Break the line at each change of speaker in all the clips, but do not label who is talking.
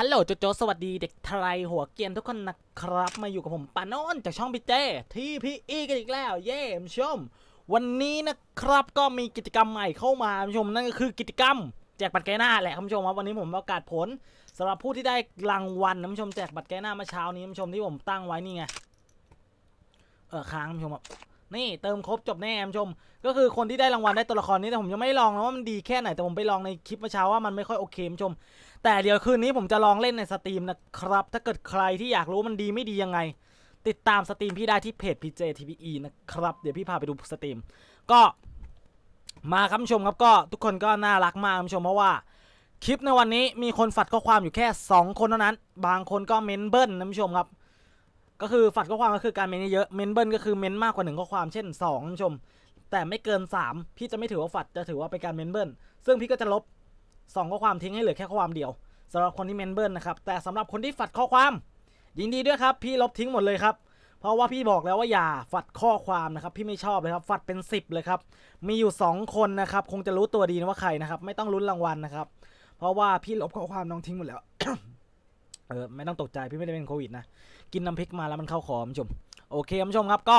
ฮัลโหลโจโจสวัสดีเด็กไทยหัวเกียนทุกคนนะครับมาอยู่กับผมปานนจากช่องพี่เจที่พี่อีกันอีกแล้ว เย้คุณผู้ชม วันนี้นะครับก็มีกิจกรรมใหม่เข้ามาชมนั่นก็คือกิจกรรมแจกบัตรแก้หน้าแหละคุณผู้ชมครับวันนี้ผมประกาศผลสำหรับผู้ที่ได้รางวัลนะคุณผู้ชมแจกบัตรแก้หน้าเมื่อเช้านี้คุณผู้ชมที่ผมตั้งไว้นี่ไงเออค้างคุณผู้ชมครับนี่เติมครบจบแน่คุณผู้ชม ก็คือคนที่ได้รางวัลได้ตัวละครนี้แต่ผมยังไม่ลองนะว่ามันดีแค่ไหนแต่ผมไปลองในคลิปเมื่อเช้าว่ามันไม่ค่อยโอเคคุณผู้ชม แต่เดี๋ยวคืนนี้ผมจะลองเล่นในสตรีมนะครับ ถ้าเกิดใครที่อยากรู้มันดีไม่ดียังไง ติดตามสตรีมพี่ได้ที่เพจ PJ TPE นะครับ เดี๋ยวพี่พาไปดูสตรีม ก็มาครับชมครับก็ทุกคนก็น่ารักมากคุณชมเพราะว่าคลิปในวันนี้มีคนฝัดข้อความอยู่แค่ 2 คนเท่านั้น บางคนก็เมนเบิลนะผู้ชมครับ ก็คือฝัดข้อความก็คือการเมนเยอะเมนเบิลก็คือเมนมากกว่าหนึ่งข้อความเช่น2คุณผู้ชม แต่ไม่เกิน 3 พี่จะไม่ถือว่าฝัดจะถือว่าเป็นการเมนเบิลซึ่งพี่ก็จะลบ 2ข้อความทิ้งให้เหลือแค่ข้อความเดียวสำหรับคนที่เมนเบิลนะครับแต่สำหรับคนที่ฝัดข้อความ ยินดีด้วยครับ พี่ลบทิ้งหมดเลยครับ เพราะว่าพี่บอกแล้วว่าอย่าฝัดข้อความนะครับ พี่ไม่ชอบเลยครับ ฝัดเป็น 10 เลยครับ มีอยู่ 2 คนนะครับ คงจะรู้ตัวดีนะว่าใครนะครับ ไม่ต้องลุ้นรางวัลนะครับ เพราะว่าพี่ลบข้อความน้องทิ้งหมดแล้วเออไม่ต้องตกใจพี่ไม่ได้เป็นโควิดนะกินน้ำพริกมาแล้วมันเข้าคอคุณชม โอเคคุณผู้ชมครับก็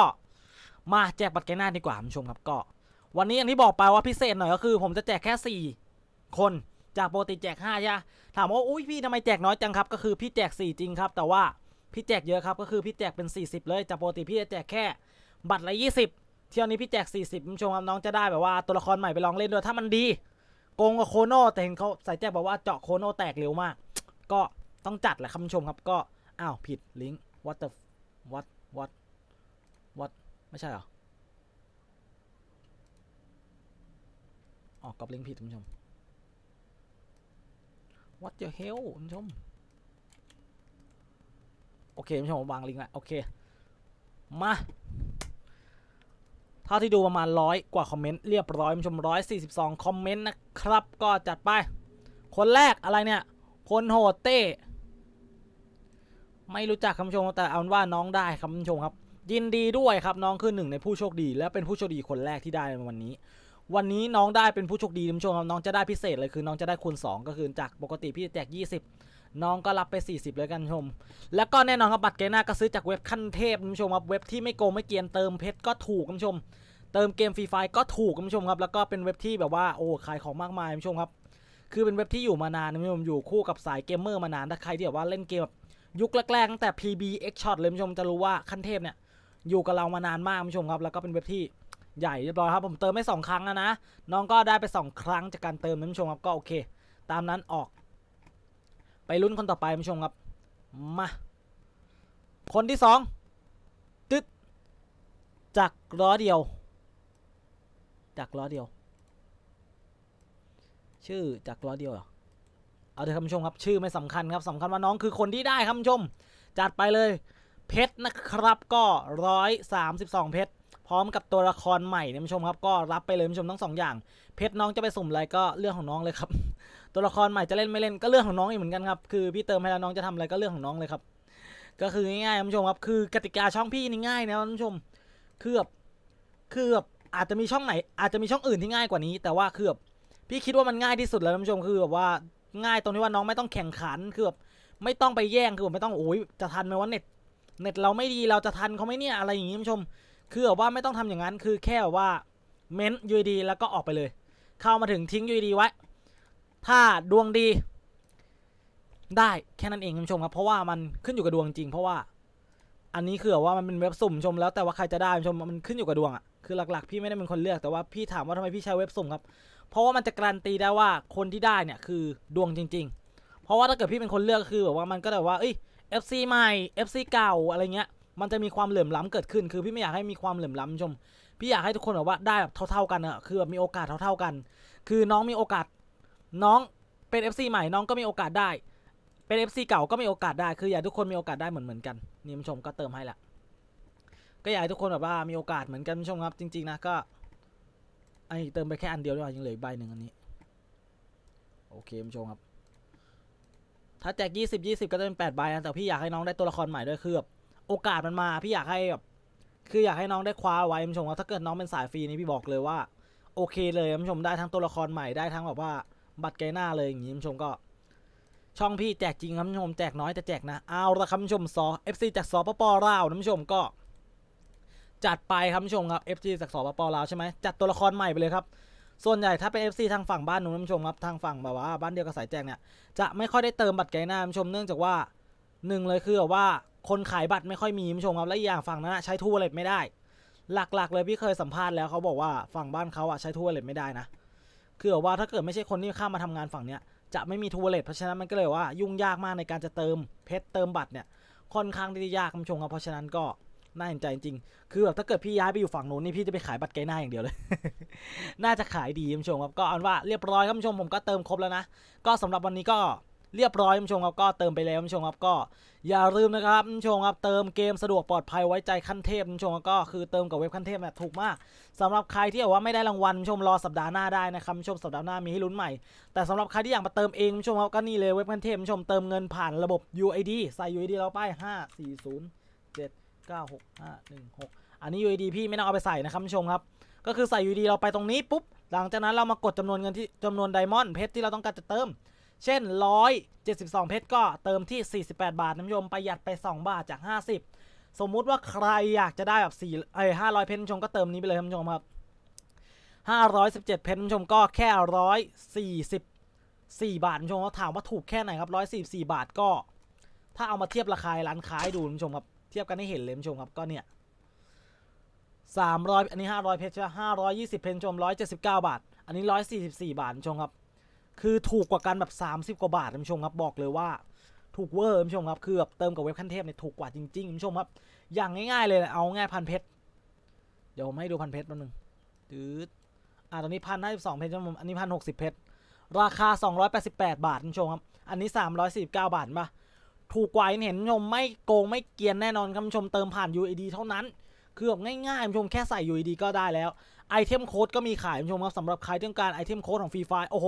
มาแจกบัตรแกหน้าดีกว่าคุณผู้ชมครับก็ วันนี้อย่างที่บอกไปว่าพิเศษหน่อยก็คือ ผมจะแจกแค่ 4 คน จากปกติแจก5ใช่ไหมถามว่าอุ้ยพี่ทำไมแจกน้อยจังครับ ก็คือพี่แจก 4 จริงครับ แต่ว่าพี่แจกเยอะครับ ก็คือพี่แจกเป็น 40 เลย จากปกติพี่จะแจกแค่บัตรละ 20 เที่ยวนี้พี่แจก 40คุณผู้ชมครับน้องจะได้แบบว่าตัวละครใหม่ไปลองเล่นด้วยถ้ามันดีโกงกับโคโน่แต่เห็นเขาใส่แจกบอกว่าเจาะโคโน่แตกเร็วมาก ก็ต้องจัดแหละคุณผู้ชมครับก็อ้าวผิดลิงก์ what the what what what ไม่ใช่หรออ๋อกอบลิงก์ผิดคุณผู้ชม what the hell คุณผู้ชม โอเคคุณผู้ชมวางลิงก์ละโอเค มาเท่าที่ดูประมาณร้อยกว่าคอมเมนต์เรียบร้อยคุณผู้ชมร้อยสี่สิบสองคอมเมนต์นะครับ ก็จัดไป คนแรกอะไรเนี่ย คนโหดเต้ ไม่รู้จักคำชมแต่เอาว่าน้องได้คุณชมครับ ยินดีด้วยครับน้องคือหนึ่งในผู้โชคดี และเป็นผู้โชคดีคนแรกที่ได้ในวันนี้ วันนี้น้องได้เป็นผู้โชคดีคุณผู้ชมครับน้องจะได้พิเศษเลยคือน้องจะได้คูณ 2 ก็คือจากปกติพี่จะแจก 20 น้องก็รับไป 40 เลยกันชม แล้วก็แน่นอนครับบัตรเกน้าก็ซื้อจากเว็บขั้นเทพคุณผู้ชมครับเว็บที่ไม่โกงไม่เกียนเติมเพชรก็ถูกคุณผู้ชม เติมเกมฟรีไฟก็ถูกคุณผู้ชมครับแล้วก็เป็นเว็บที่แบบว่าโอ้ขายของมากมายคุณผู้ชมครับคือเป็นเว็บที่อยู่มานานคุณผู้ชมอยู่คู่กับสายเกมเมอร์มานานถ้าใครที่แบบว่าเล่นเกมแบบยุคแรกๆตั้งแต่ PB X Shot เลยคุณผู้ชมจะรู้ว่าขั้นเทพเนี่ยอยู่กับเรามานานมากคุณผู้ชมครับแล้วก็เป็นเว็บที่ ใหญ่เรียบร้อยครับผมเติมไม่สองครั้งนะ น้องก็ได้ไป 2 ครั้งจากการเติมนะคุณผู้ชมครับก็โอเค ตามนั้นออก ไปลุ้นคนต่อไปคุณผู้ชมครับมาคนที่สองตึ๊ดจากล้อเดียว จากล้อเดียว ชื่อจากล้อเดียวเหรอเอาเถอะคุณผู้ชมครับ ชื่อไม่สำคัญครับสำคัญว่าน้องคือคนที่ได้ครับคุณผู้ชม จัดไปเลย เพชรนะครับก็ร้อยสามสิบสองเพชร พร้อมกับตัวละครใหม่นะคุณผู้ชมครับก็รับไปเลยผู้ชมทั้งสองอย่าง เพชรน้องจะไปสุ่มอะไรก็เรื่องของน้องเลยครับ ตัวละครใหม่จะเล่นไม่เล่นก็เรื่องของน้องอีกเหมือนกันครับคือพี่เติมให้แล้วน้องจะทำอะไรก็เรื่องของน้องเลยครับ ก็คือง่ายๆผู้ชมครับคือกติกาช่องพี่นี่ง่ายนะผู้ชมคือแบบคือแบบอาจจะมีช่องไหน อาจจะมีช่องอื่นที่ง่ายกว่านี้ แต่ว่าคือแบบพี่คิดว่ามันง่ายที่สุดแล้วคุณผู้ชมคือแบบว่าง่ายตรงที่ว่าน้องไม่ต้องแข่งขันคือแบบไม่ต้องไปแย่งคือแบบไม่ต้องโอ้ยจะทันไหมว่าเน็ตเน็ตเราไม่ดีเราจะทันเขาไหมเนี่ยอะไรอย่างงี้คุณผู้ชม คือแบบว่าไม่ต้องทำอย่างนั้นคือแค่แบบว่าเม้นยูดีแล้วก็ออกไปเลย เข้ามาถึงทิ้งยูดีไว้ ถ้าดวงดี ได้แค่นั้นเองคุณผู้ชมครับ เพราะว่ามันขึ้นอยู่กับดวงจริง เพราะว่า อันนี้คือแบบว่ามันเป็นเว็บสุ่มชม แล้วแต่ว่าใครจะได้คุณผู้ชมมันขึ้นอยู่กับดวงอะคือหลักๆ พี่ไม่ได้เป็นคนเลือกแต่ว่าพี่ถามว่าทำไมพี่ใช้เว็บสุ่มครับเพราะว่ามันจะการันตีได้ว่าคนที่ได้เนี่ยคือดวงจริง ๆ เพราะว่าถ้าเกิดพี่เป็นคนเลือกคือแบบว่ามันก็แบบว่าเอ้ย FC ใหม่ FC เก่าอะไรเงี้ย มันจะมีความเหลื่อมล้ำเกิดขึ้น คือพี่ไม่อยากให้มีความเหลื่อมล้ำชม พี่อยากให้ทุกคนแบบว่าได้แบบเท่า ๆกันอะคือแบบมีโอกาสเท่าๆกัน คือน้องมีโอกาส น้องเป็น FC ใหม่น้องก็มีโอกาสได้ เป็น FC เก่าก็มีโอกาสได้ คืออยากทุกคนมีโอกาสได้เหมือนเหมือนกัน นี่ผู้ชมก็เติมให้ละ ก็อยากให้ทุกคนแบบว่ามีโอกาสเหมือนกันผู้ชมครับ จริง ๆ นะก็ไอเติมไปแค่อันเดียวด้วยยังเหลืออีกใบหนึ่งอันนี้ โอเคผู้ชมครับถ้าแจกยี่สิบยี่สิบก็จะเป็นแปดใบนะแต่พี่อยากให้น้องได้ตัวละครใหม่ด้วยคือแบบ โอกาสมันมาพี่อยากให้แบบคืออยากให้น้องได้คว้าไว้คุณผู้ชมว่าถ้าเกิดน้องเป็นสายฟรีนี่พี่บอกเลยว่า โอเคเลยคุณผู้ชมได้ทั้งตัวละครใหม่ได้ทั้งแบบว่าบัตรไกหน้าเลยอย่างนี้คุณผู้ชมก็ ช่องพี่แจกจริงครับผู้ชมแจกน้อยแต่แจกนะเอาละครับท่านผู้ชมซอ FC จากสปปลาวท่านผู้ชมก็จัดไปครับผู้ชมครับ FC จากสปปลาวใช่ไหมจัดตัวละครใหม่ไปเลยครับ ส่วนใหญ่ถ้าเป็น FC ทางฝั่งบ้านหนูท่านผู้ชมครับทางฝั่งแบบว่าบ้านเดียวกับสายแจกเนี่ยจะไม่ค่อยได้เติมบัตรไกด์หน้าท่านผู้ชมเนื่องจากว่าหนึ่งเลยคือว่า คนขายบัตรไม่ค่อยมีผู้ชมครับและอีกอย่างฝั่งนั้นใช้ทูวอลเล็ตไม่ได้ หลักๆ เลยพี่เคยสัมภาษณ์แล้วเขาบอกว่าฝั่งบ้านเขาอะใช้ทูวอลเล็ตไม่ได้นะคือว่าถ้าเกิดไม่ใช่คนที่ข้ามมาทำงานฝั่งเนี้ยจะไม่มีทูวอลเล็ตเพราะฉะนั้นมันก็เลยว่ายุ่งยากมากในการจะเติมเพชรเติมบัตรเนี่ยค่อนข้างที่จะยากคุณผู้ชมครับเพราะฉะนั้นก็น่าเห็นใจจริง คือแบบถ้าเกิดพี่ย้ายไปอยู่ฝั่งโน้นนี่พี่จะไปขายบัตรไกด์หน้าอย่างเดียวเลย น่าจะขายดีคุณผู้ชมครับ ก็เอาเป็นว่าเรียบร้อยครับคุณผู้ชมผมก็เติมครบแล้วนะ ก็สำหรับวันนี้ก็ เรียบร้อยคุณผู้ชมครับก็เติมไปแล้วคุณผู้ชมครับก็อย่าลืมนะครับคุณผู้ชมครับเติมเกมสะดวกปลอดภัยไว้ใจขั้นเทพคุณผู้ชมครับก็คือเติมกับเว็บขั้นเทพเนี่ยถูกมากสำหรับใครที่แบบว่าไม่ได้รางวัลคุณผู้ชมรอสัปดาห์หน้าได้นะครับผู้ชมสัปดาห์หน้ามีให้ลุ้นใหม่ แต่สำหรับใครที่อยากมาเติมเองคุณผู้ชมครับก็นี่เลยเว็บขั้นเทพคุณผู้ชมเติมเงินผ่านระบบ UID ใส่ UID เราไป5 4 0 7 9 6 5 1 6 อันนี้ UID พี่ไม่ต้องเอาไปใส่นะครับผู้ชมครับก็คือใส่ UID เราไปตรงนี้ปุ๊บหลังจากนั้นเรามากดจำนวนเงินที่จำนวนไดมอนด์เพชรที่เราต้องการจะเติม เช่น 172 เพชรก็เติมที่ 48 บาทนะคุณผู้ชมประหยัดไป 2 บาทจาก 50 สมมุติว่าใครอยากจะได้แบบ4เอ้ย500 เพชรคุณผู้ชมก็เติมนี้ไปเลยคุณผู้ชมครับ 517 เพชรคุณผู้ชมก็แค่ 144 บาทคุณผู้ชมก็ถามว่าถูกแค่ไหนครับ 144 บาทก็ ถ้าเอามาเทียบราคาร้านค้าให้ดูคุณผู้ชมครับ เทียบกันให้เห็นเลยคุณผู้ชมครับก็เนี่ยสามร้อยอันนี้ห้าร้อยเพชรใช่ไหมห้าร้อยยี่สิบเพนชร้อยเจ็ดสิบเก้าบาท อันนี้ร้อยสี่สิบสี่บาทคุณผู้ชมครับ คือถูกกว่ากันแบบสามสิบกว่าบาทคุณผู้ชมครับบอกเลยว่าถูกเวอร์คุณผู้ชมครับคือแบบเติมกับเว็บขั้นเทพเนี่ยถูกกว่าจริงๆคุณผู้ชมครับ อย่างง่ายๆเลยนะเอาง่ายพันเพชรเดี๋ยวผมให้ดูพันเพชรแป๊บนึงตืดอ่าตอนนี้พันห้าสิบสองเพชรผมอันนี้พันหกสิบเพชรราคาสองร้อยแปดสิบแปดบาทคุณผู้ชมครับ อันนี้สามร้อยสิบเก้าบาทปะถูกกว่าเห็นคุณผู้ชมไม่โกงไม่เกียนแน่นอนครับคุณผู้ชมเติมผ่าน UID เท่านั้น คือแบบง่ายๆคุณผู้ชมแค่ใส่ UID ก็ได้แล้วไอเทมโค้ดก็มีขายคุณผู้ชมครับสำหรับใครต้องการไอเทมโค้ดของฟรีไฟโอ้โห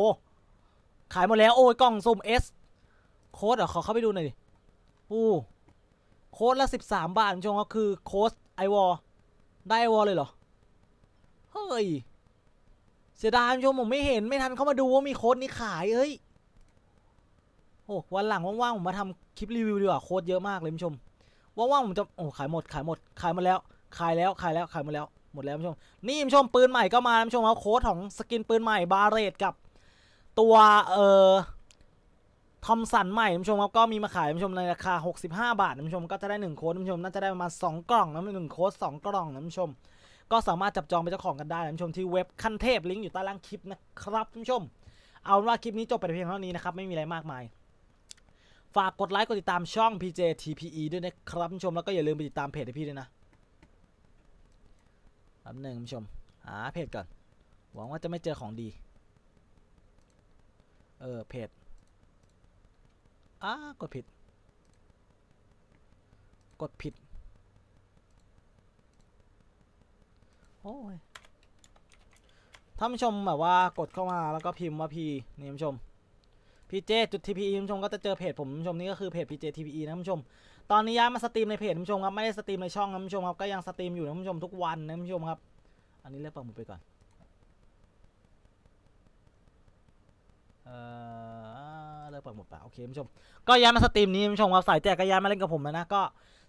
ขายหมดแล้วโอ้ยกล่องสุ่ม S โค้ดเหรอขอเข้าไปดูหน่อยดิอู้โค้ดละ13บสาทคุณผู้ชมก็คือโค้ดไอวอลได้ไอวอลเลยเหรอ เฮ้ย เสียดายคุณผู้ชมผมไม่เห็นไม่ทันเข้ามาดูว่ามีโค้ดนี้ขายเฮ้ยโอ้วันหลังว่างๆผมมาทำคลิปรีวิวดีกว่าโค้ดเยอะมากเลยคุณผู้ชมว่างๆผมจะโอ้ขายหมดขายหมดขายหมดแล้ว ขายแล้วขายแล้วขายหมดแล้วหมดแล้วคุณผู้ชมนี่คุณผู้ชมปืนใหม่ก็มาคุณผู้ชมเอาโค้ดของสกินปืนใหม่บาเรตกับ ตัวเอ่อทอมสันใหม่คุณผู้ชมครับก็มีมาขายคุณผู้ชมในราคา 65 บาทคุณผู้ชมก็จะได้1โค้ดคุณผู้ชมน่าจะได้ประมาณ2กล่องนะหนึ่งโค้ด2กล่องนะคุณผู้ชม ก็สามารถจับจองเป็นเจ้าของกันได้นะคุณผู้ชมที่เว็บขั้นเทพลิงก์อยู่ใต้ล่างคลิปนะครับคุณผู้ชม เอาว่าคลิปนี้จบไปเพียงเท่านี้นะครับไม่มีอะไรมากมาย ฝากกดไลค์กดติดตามช่อง PJ TPE ด้วยนะครับคุณผู้ชมแล้วก็อย่าลืมไปติดตามเพจให้พี่ด้วยนะแป๊บหนึ่งคุณผู้ชมหาเพจก่อนหวังว่าจะไม่เจอของดี เออเพจอ้ากดผิด กดผิด โอ้ยท่านผู้ชมแบบว่ากดเข้ามาแล้วก็พิมพ์ว่าพีนี่คุณผู้ชมพีเจจุด TPE คุณผู้ชมก็จะเจอเพจผมคุณผู้ชมนี่ก็คือเพจ PJ TPE นะคุณผู้ชม ตอนนี้ย้ายมาสตรีมในเพจคุณผู้ชมครับไม่ได้สตรีมในช่องนะคุณผู้ชมครับก็ยังสตรีมอยู่นะคุณผู้ชมทุกวันนะคุณผู้ชมครับ อันนี้เลือกปักหมดไปก่อน เอ่อเลิกปักหมดไปโอเคผู้ชม ก็ย้ายมาสตรีมนี้ผู้ชมครับสายแจกก็ย้ายมาเล่นกับผมแล้วนะ ก็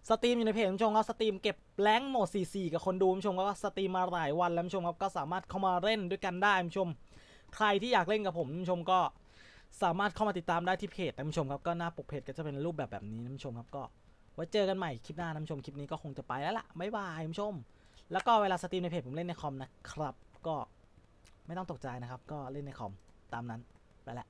สตรีมอยู่ในเพจผู้ชมครับสตรีมเก็บแรงค์โหมด 44 กับคนดูผู้ชมครับก็สตรีมมาหลายวันแล้วผู้ชมครับก็สามารถเข้ามาเล่นด้วยกันได้ผู้ชม ใครที่อยากเล่นกับผมผู้ชมก็สามารถเข้ามาติดตามได้ที่เพจนะผู้ชมครับก็หน้าปกเพจก็จะเป็นรูปแบบแบบนี้นะผู้ชมครับก็ไว้เจอกันใหม่คลิปหน้านะผู้ชมคลิปนี้ก็คงจะไปแล้วล่ะบ๊ายบายผู้ชม แล้วก็เวลาสตรีมในเพจผมเล่นในคอมนะครับ ก็ไม่ต้องตกใจนะครับ ก็เล่นในคอมตามนั้น ไปละ